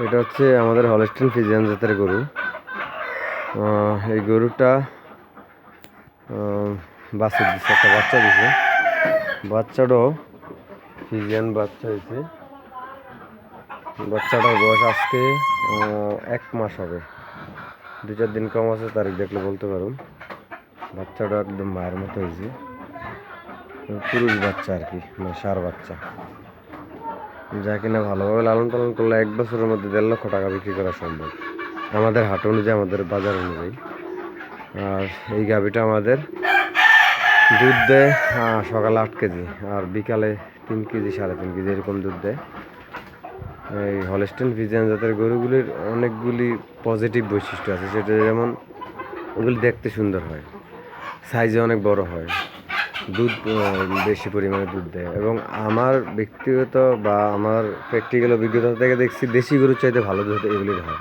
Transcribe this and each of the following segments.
এটা হচ্ছে আমাদের হলস্টিন ফিজিয়ান জাতের গরু। এই গরুটা বাছুর দিচ্ছে একটা বাচ্চা দিছে। বাচ্চাটাও ফিজিয়ান বাচ্চা হয়েছে। বাচ্চাটার বয়স আজকে এক মাস হবে। দু চার দিন কম আছে, তারিখ দেখলে বলতে পারুন। বাচ্চাটা একদম মায়ের মতো হয়েছে। পুরুষ বাচ্চা আর কি মানে সার বাচ্চা। যা কিনা ভালোভাবে লালন পালন করলে এক বছরের মধ্যে দেড় লক্ষ টাকা বিক্রি করা সম্ভব। আমাদের হাট অনুযায়ী, আমাদের বাজার অনুযায়ী। আর এই গাভিটা আমাদের দুধ দেয় সকালে আট কেজি, আর বিকালে তিন কেজি, সাড়ে তিন কেজি এরকম দুধ দেয়। এই হলস্টেন ফিজিয়ান জাতের গরুগুলির অনেকগুলি পজিটিভ বৈশিষ্ট্য আছে, সেটা যেমন ওগুলি দেখতে সুন্দর হয়, সাইজে অনেক বড় হয়। দুধ বেশি পরিমাণে দুধ দেয়। এবং আমার ব্যক্তিগত বা আমার প্র্যাকটিক্যাল অভিজ্ঞতা থেকে দেখছি দেশি গরুর চাইতে ভালো দুধ এগুলির হয়।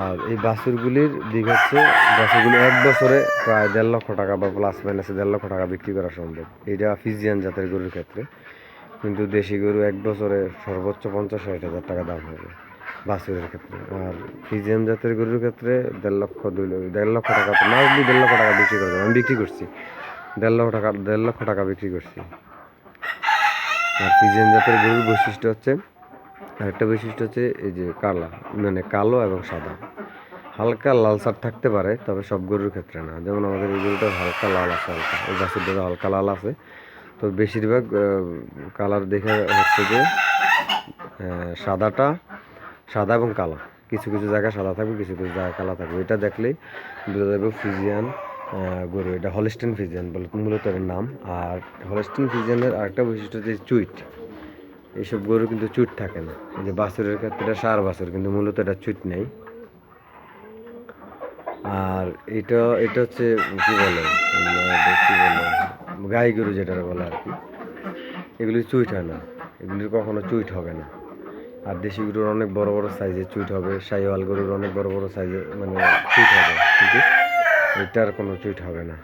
আর এই বাছুরগুলির দিক হচ্ছে, বাছুরগুলি এক বছরে প্রায় দেড় লক্ষ টাকা বা প্লাস মাইনাসে দেড় লক্ষ টাকা বিক্রি করা সম্ভব। এটা ফিজিয়ান জাতের গরুর ক্ষেত্রে। কিন্তু দেশি গরু এক বছরে সর্বোচ্চ পঞ্চাশ ষাট হাজার টাকা দাম হবে বাছুরের ক্ষেত্রে। আর ফিজিয়ান জাতের গরুর ক্ষেত্রে দেড় লক্ষ, দুই লক্ষ দেড় লক্ষ টাকা না দেড় লক্ষ টাকা বিক্রি করে আমি বিক্রি করছি। দেড় লক্ষ টাকা, দেড় লক্ষ টাকা বিক্রি করছি। আর ফিজিয়ান জাতের গরুর বৈশিষ্ট্য হচ্ছে, আরেকটা বৈশিষ্ট্য হচ্ছে এই যে কালা মানে কালো এবং সাদা। হালকা লাল সার থাকতে পারে, তবে সব গরুর ক্ষেত্রে না। যেমন আমাদের এই গরুটা হালকা লাল আছে, হালকা, এই বাছুরটা হালকা লাল আছে। তো বেশিরভাগ কালার দেখে হচ্ছে যে সাদাটা সাদা এবং কালো। কিছু কিছু জায়গায় সাদা থাকবে, কিছু কিছু জায়গায় কালো থাকবে। এটা দেখলেই বোঝা যাবে ফিজিয়ান গরু, এটা হলিস্টেন ফিজিয়ান বলে, মূলত এর নাম। আর হলিস্টেন ফিজিয়ানের আরেকটা বৈশিষ্ট্য হচ্ছে চুইট। এইসব গরু কিন্তু চুট থাকে না। এই যে বাছুরের ক্ষেত্রে এটা সার বাছুর, কিন্তু মূলত এটা চুট নেই। আর এটা এটা হচ্ছে, কি বলে? কি বলে? গাই গরু যেটা বলে আর কি। এগুলি চুইট হয় না। এগুলির কখনো চুইট হবে না। আর দেশি গরুর অনেক বড় বড় সাইজে চুইট হবে। শাহিওয়াল গরুর অনেক বড় বড় সাইজে মানে চুইট হবে। কিন্তু এটার কোনো চুইট হবে না।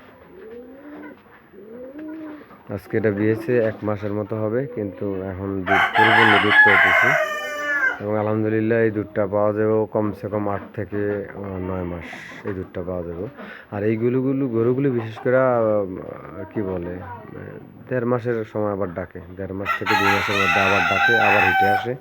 আজকে এটা বিয়েছে, এক মাসের মতো হবে, কিন্তু এখন দুধ পরিপূর্ণ দুধ পেয়েছি এবং আলহামদুলিল্লাহ এই দুধটা পাওয়া যাবে কমসে কম আট থেকে নয় মাস এই দুধটা পাওয়া যাবে। আর এই গরুগুলো গরুগুলো বিশেষ করে কি বলে দেড় মাসের সময় আবার ডাকে। দেড় মাস থেকে দুই মাসের মধ্যে আবার ডাকে, আবার হেঁটে আসে।